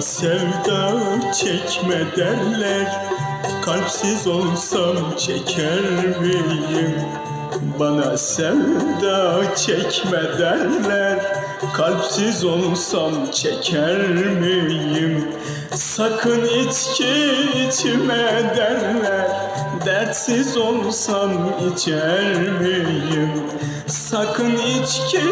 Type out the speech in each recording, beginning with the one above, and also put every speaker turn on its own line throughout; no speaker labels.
sevda çekme derler Kalpsiz olsam çeker miyim? Bana sevda çekme derler Kalpsiz olsam çeker miyim? Sakın içki içme derler Dertsiz olsam içer miyim? Sakın içki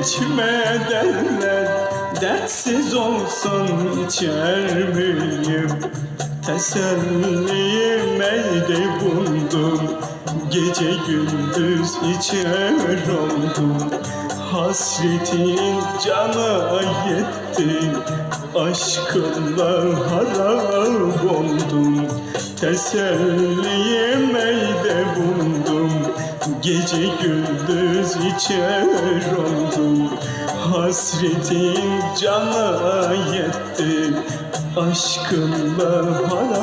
içme derler Dertsiz olsam içer miyim? Teselliyim evde buldum Gece gündüz içer oldum. Hasretin cana yetti. Aşkınla harap oldum. Teselliyim evde buldum Gece gündüz içer oldum Hasretin cana yetti. Aşkınla harap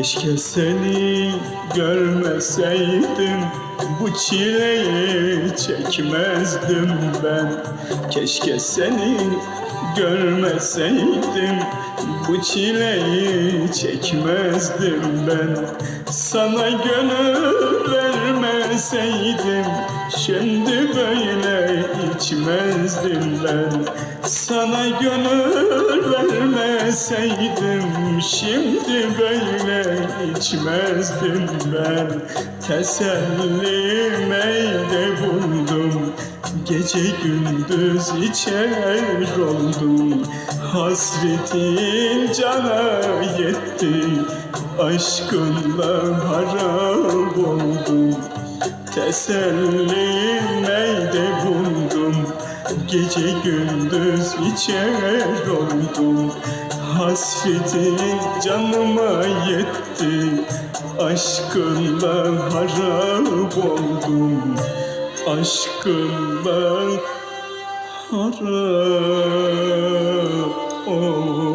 Keşke seni görmeseydim Bu çileyi çekmezdim ben. Keşke seni görmeseydim Bu çileyi çekmezdim ben. Sana gönül vermeseydim Şimdi böyle içmezdim ben. Sana gönül vermeseydim Şimdi böyle içmezdim ben. Tesellim evde buldum Gece gündüz içer oldum. Hasretin cana yetti Aşkınla harap oldum. Tesellim evde buldum Gece gündüz içer oldum. Hasretin canıma yetti. Aşkınla harap oldum. Aşkınla harap oldum